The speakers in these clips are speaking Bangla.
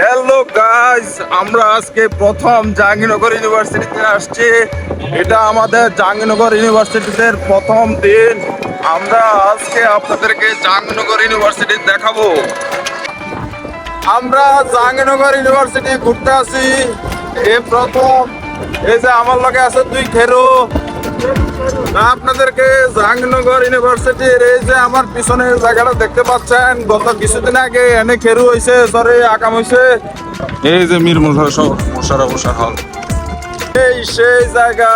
হ্যালো গাইস আমরা আজকে প্রথম জাহাঙ্গীরনগর ইউনিভার্সিটিতে আসছি। এটা আমাদের জাহাঙ্গীরনগর ইউনিভার্সিটিতে প্রথম দিন। আমরা আজকে আপনাদেরকে জাহাঙ্গীরনগর ইউনিভার্সিটি দেখাবো। আমরা জাহাঙ্গীরনগর ইউনিভার্সিটি ঘুরতে আসি। এ প্রথম, এই যে আমার লগে আছে দুই খেরো। আপনাদেরকে জাহাঙ্গীরনগর ইউনিভার্সিটির এই যে আমার পিছনের জায়গাটা দেখতে পাচ্ছেন, গত কিছুদিন আগে এনে খেরু হয়েছে সরে আকাম হয়েছে এই যে মীর মোশারা মোশার হল এই সেই জায়গা,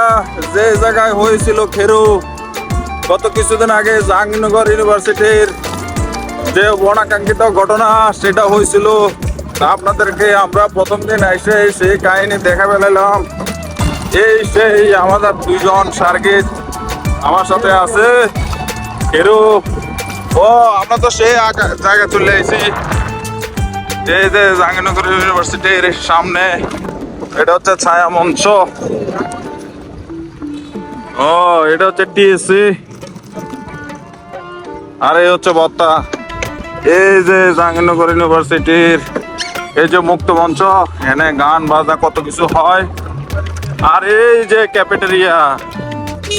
যে জায়গায় হয়েছিল খেরু, গত কিছুদিন আগে জাহাঙ্গীরনগর ইউনিভার্সিটির যে অনাকাঙ্ক্ষিত ঘটনা, সেটা হয়েছিল। আপনাদেরকে আমরা প্রথম দিন এসে সেই কাহিনী দেখা পেলাম এই সেই আমাদের দুইজন সার্গিত আমার সাথে আছে। এরু ও, আমরা তো সেই জায়গা চলে এসেছি। এই যে জাহাঙ্গীরনগর ইউনিভার্সিটির সামনে, এটা হচ্ছে ছায়া মঞ্চ। ও, এটা হচ্ছে টিএসসি। আর এই হচ্ছে বত্তা এই যে জাহাঙ্গীরনগর ইউনিভার্সিটির এই যে মুক্ত মঞ্চ, এনে গান, বাজনা, কত কিছু হয়। আর এই যে ক্যাফেটেরিয়া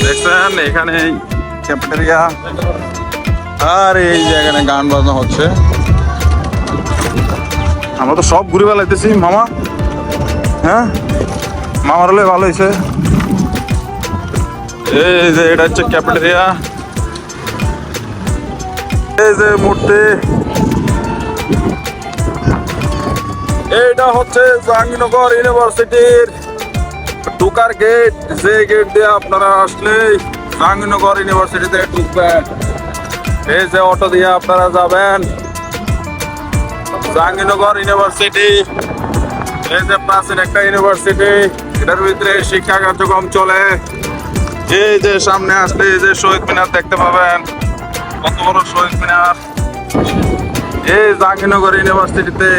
দেখছেন, এখানে ক্যাফেটেরিয়া আর এই যে এখানে গান বাজনা হচ্ছে। আমরা তো সব ঘুরে বেলাইতেছি মামা। হ্যাঁ? মামার হলে ভালো হয়েছে এই যে এটা হচ্ছে ক্যাফেটেরিয়া এই যে মূর্তি। এইটা হচ্ছে জাহাঙ্গীরনগর ইউনিভার্সিটির ঢুকার গেট যে গেট দিয়ে আপনারা আসলে জাহাঙ্গীরনগর ইউনিভার্সিটিতে ঢুকবেন, এই যে অটো দিয়ে আপনারা যাবেন। জাহাঙ্গীরনগর ইউনিভার্সিটি, এই যে প্রাচীন একটা ইউনিভার্সিটি, এটার ভিতরে শিক্ষা কার্যক্রম চলে। এই যে সামনে আসলে এই যে শহীদ মিনার দেখতে পাবেন, কত বড় শহীদ মিনার। এই জাহাঙ্গীরনগর ইউনিভার্সিটিতে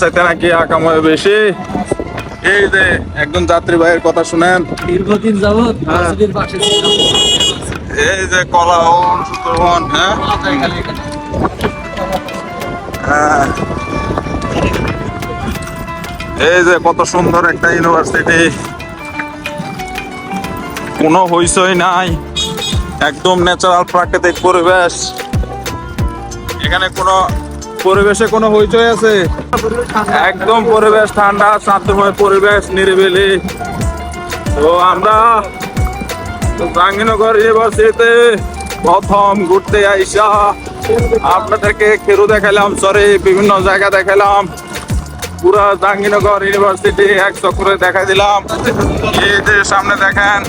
চাইতে নাকি আকাময় বেশি। এই যে একজন যাত্রী ভাইয়ের কথা শুনেন। দীর্ঘদিন যাবৎ মসজিদের পাশে এই যে কলা সুন্দরবন হ্যাঁ? হ্যাঁ। এই যে কত সুন্দর একটা ইউনিভার্সিটি। কোনো হইচই নাই। একদম ন্যাচারাল প্রাকৃতিক পরিবেশ। এখানে কোনো পরিবেশে কোনো হইচই আছে? একদম পরিবেশ ঠান্ডা শান্তময় পরিবেশ নিরিবিলি। তো আমরা জাহাঙ্গীরনগর ইউনিভার্সিটিতে প্রথম ঘুরতে আইসা আপনাদেরকে খেরু দেখালাম সরি বিভিন্ন জায়গা দেখালাম পুরা জাহাঙ্গীরনগর ইউনিভার্সিটি এক চক্করে দেখা দিলাম। এই যে সামনে দেখেন,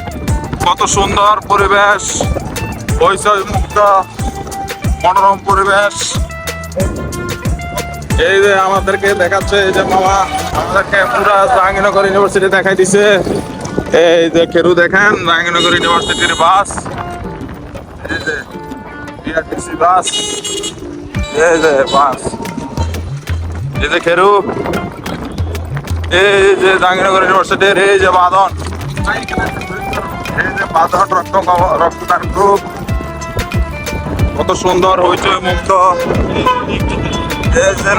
কত সুন্দর পরিবেশ বৈষয় মুক্ত, মনোরম পরিবেশ। এই যে আমাদেরকে দেখাচ্ছে, এই যে মামা আমাদেরকে পুরা জাহাঙ্গীরনগর ইউনিভার্সিটি দেখাই দিছে। এই যে খেরু দেখেন, জাহাঙ্গীরনগর ইউনিভার্সিটির বাস। এই যে বিআরটিসি বাস। এই যে বাস। এই যে খেরু। এই যে জাহাঙ্গীরনগর ইউনিভার্সিটির এই যে বাঁধন। এই যে বাঁধন রক্ত রক্তদান গ্রুপ কত সুন্দর হয়েছে মুক্ত। এই যে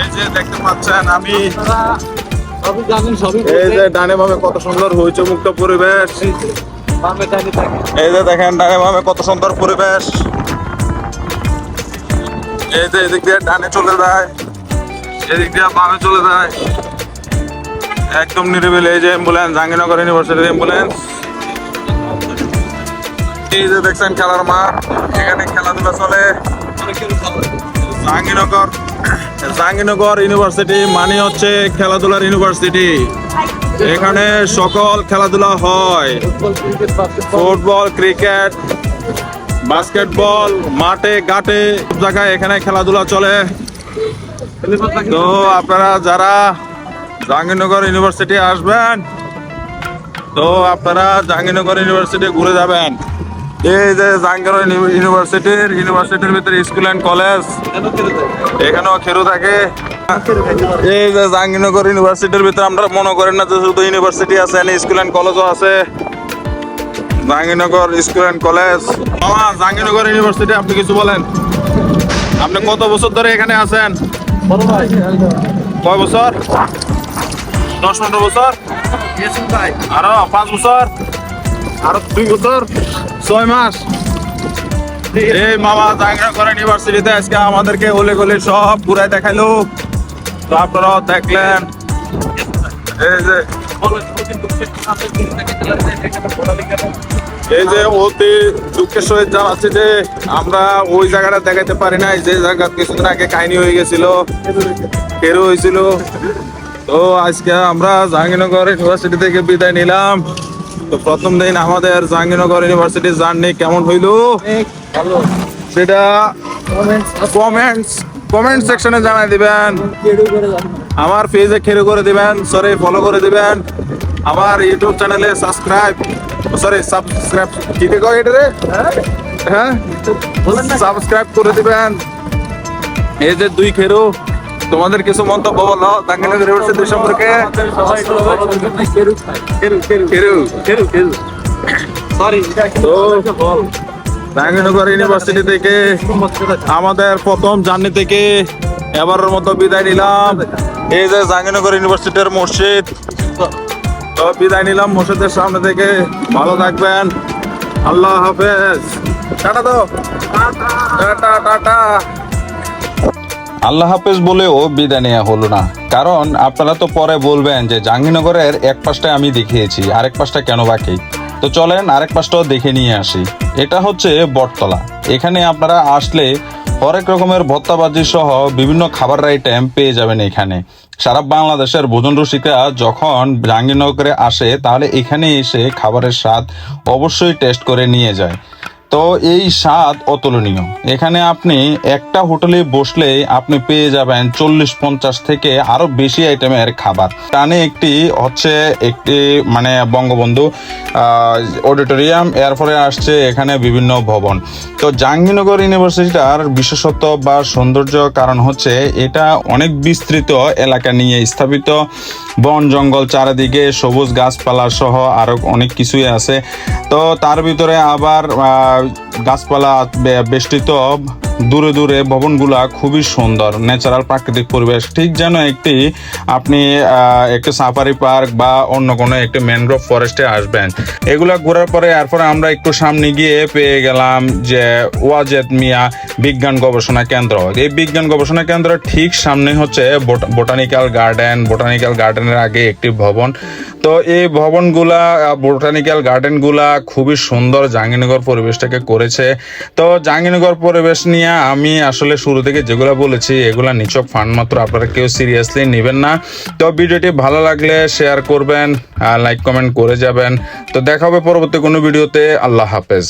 এই যে দেখতে পাচ্ছেন আমি। এই যে ডানে কত সুন্দর পরিবেশ। এই যে দেখেন ডানে কত সুন্দর পরিবেশ। এই যে এদিক দিয়ে ডানে চলে যায়। দিয়ে চলে যায়। একদম নিরিবিলি এই যে অ্যাম্বুলেন্স জাহাঙ্গীরনগর ইউনিভার্সিটির অ্যাম্বুলেন্স এই যে দেখছেন খেলার মাঠ, এখানে খেলাধুলা চলে। জাহাঙ্গীরনগর। জাহাঙ্গীরনগর ইউনিভার্সিটি মানে হচ্ছে খেলাধুলার ইউনিভার্সিটি। এখানে সকল খেলাধুলা হয়। Football, cricket, basketball. মাঠে ঘাটে সব জায়গায় এখানে খেলাধুলা চলে। তো আপনারা যারা জাহাঙ্গীরনগর ইউনিভার্সিটি আসবেন তো আপনারা জাহাঙ্গীরনগর ইউনিভার্সিটি ঘুরে যাবেন। এই যে জাহাঙ্গীর ইউনিভার্সিটির ইউনিভার্সিটির ভিতরে স্কুল অ্যান্ড কলেজ। এখানেও খেরু থাকে। এই যে জাহাঙ্গীরনগর ইউনিভার্সিটির ভিতরে আমরা মনে করেন না যে শুধু ইউনিভার্সিটি আছে স্কুল অ্যান্ড কলেজও আছে। Jahangirnagar school and college. মামা, জাহাঙ্গীরনগর ইউনিভার্সিটি, আপনি কিছু বলেন? আপনি কত বছর ধরে এখানে আছেন? কয় বছর? দশ পনেরো বছর? আরও পাঁচ বছর? আরও দুই বছর? ছয় মাস। এই মামা জাহাঙ্গীরনগর ইউনিভার্সিটিতে আজকে আমাদেরকে ওলে গলে সব ঘুরাই দেখাইলো। তো আপনারাও দেখলেন। এই যে এই যে অতি দুঃখের সহিত জানাচ্ছি যে আমরা ওই জায়গাটা দেখাতে পারি নাই, যে জায়গা কিছুদিন আগে কাহিনী হয়ে গেছিল কেরো হয়েছিল। তো আজকে আমরা জাহাঙ্গীরনগর ইউনিভার্সিটি থেকে বিদায় নিলাম। তো প্রথম দিন আমাদের জাহাঙ্গীরনগর ইউনিভার্সিটির জার্নি কেমন হইল? সেটা কমেন্টস কমেন্ট সেকশনে জানাই দিবেন। আমার পেজে খেলে করে দিবেন সরি ফলো করে দিবেন। আমার ইউটিউব চ্যানেলে সাবস্ক্রাইব সরি সাবস্ক্রাইব কি দেখো এটা রে? হ্যাঁ? সাবস্ক্রাইব করে দিবেন। এই যে দুই খেরু তোমাদের কিছু মন্তব্য বলো জাহাঙ্গীরনগর ইউনিভার্সিটি সম্পর্কে। জাহাঙ্গীরনগর ইউনিভার্সিটি থেকে আমাদের প্রথম জার্নি থেকে এবারের মতো বিদায় নিলাম। এই যে জাহাঙ্গীরনগর ইউনিভার্সিটির মসজিদ তো বিদায় নিলাম মসজিদের সামনে থেকে। ভালো থাকবেন। আল্লাহ হাফেজ। টাটা তো। Tata tata. আল্লাহ হাফেজ বলেও বিদায় নেওয়া হলো না। কারণ আপনারা তো পরে বলবেন যে জাহাঙ্গীরনগরের এক পাশটা আমি দেখিয়েছি, আরেক পাশটা কেন বাকি? তো চলেন আরেক পাশটাও দেখে নিয়ে আসি। এটা হচ্ছে বটতলা। এখানে আপনারা আসলে হরেক রকমের ভত্তাবাজি সহ বিভিন্ন খাবার আইটেম পেয়ে যাবেন এখানে। সারা বাংলাদেশের ভোজন রসিকা যখন জাহাঙ্গীরনগরে আসে, তাহলে এখানে এসে খাবারের স্বাদ অবশ্যই টেস্ট করে নিয়ে যায়। তো এই স্বাদ অতুলনীয়। এখানে আপনি একটা হোটেলে বসলে আপনি পেয়ে যাবেন চল্লিশ পঞ্চাশ থেকে আরও বেশি আইটেমের খাবার। টানে একটি হচ্ছে একটি মানে বঙ্গবন্ধু অডিটোরিয়াম, এরপরে আসছে এখানে বিভিন্ন ভবন। তো জাহাঙ্গীরনগর ইউনিভার্সিটিটার বিশেষত্ব বা সৌন্দর্য কারণ হচ্ছে এটা অনেক বিস্তৃত এলাকা নিয়ে স্থাপিত। বন, জঙ্গল চারিদিকে সবুজ গাছপালা সহ আরও অনেক কিছুই আছে। তো তার ভিতরে আবার গাছপালা বেষ্টিত দূরে দূরে ভবনগুলা খুবই সুন্দর ন্যাচারাল প্রাকৃতিক পরিবেশ। ঠিক যেন একটি আপনি একটি সাফারি পার্ক বা অন্য কোনো একটি ম্যানগ্রোভ ফরেস্টে আসবেন। এগুলা ঘোরার পরে এরপরে আমরা একটু সামনে গিয়ে পেয়ে গেলাম যে ওয়াজেদ মিয়া বিজ্ঞান গবেষণা কেন্দ্র। এই বিজ্ঞান গবেষণা কেন্দ্র ঠিক সামনে হচ্ছে বোটানিক্যাল গার্ডেন। বোটানিক্যাল গার্ডেনের আগে একটি ভবন। তো এই ভবনগুলা বোটানিক্যাল গার্ডেনগুলা খুবই সুন্দর জাহাঙ্গীরনগর পরিবেশটাকে করেছে। তো জাহাঙ্গীরনগর পরিবেশ নিয়ে আমি আসলে শুরু থেকে যেগুলো বলেছি, এগুলো নিচক ফান্ড মাত্র। আপনারা কেউ সিরিয়াসলি নেবেন না। তো ভিডিওটি ভালো লাগলে শেয়ার করবেন লাইক কমেন্ট করে যাবেন। তো দেখা হবে পরবর্তী কোনো ভিডিওতে। আল্লাহ হাফেজ।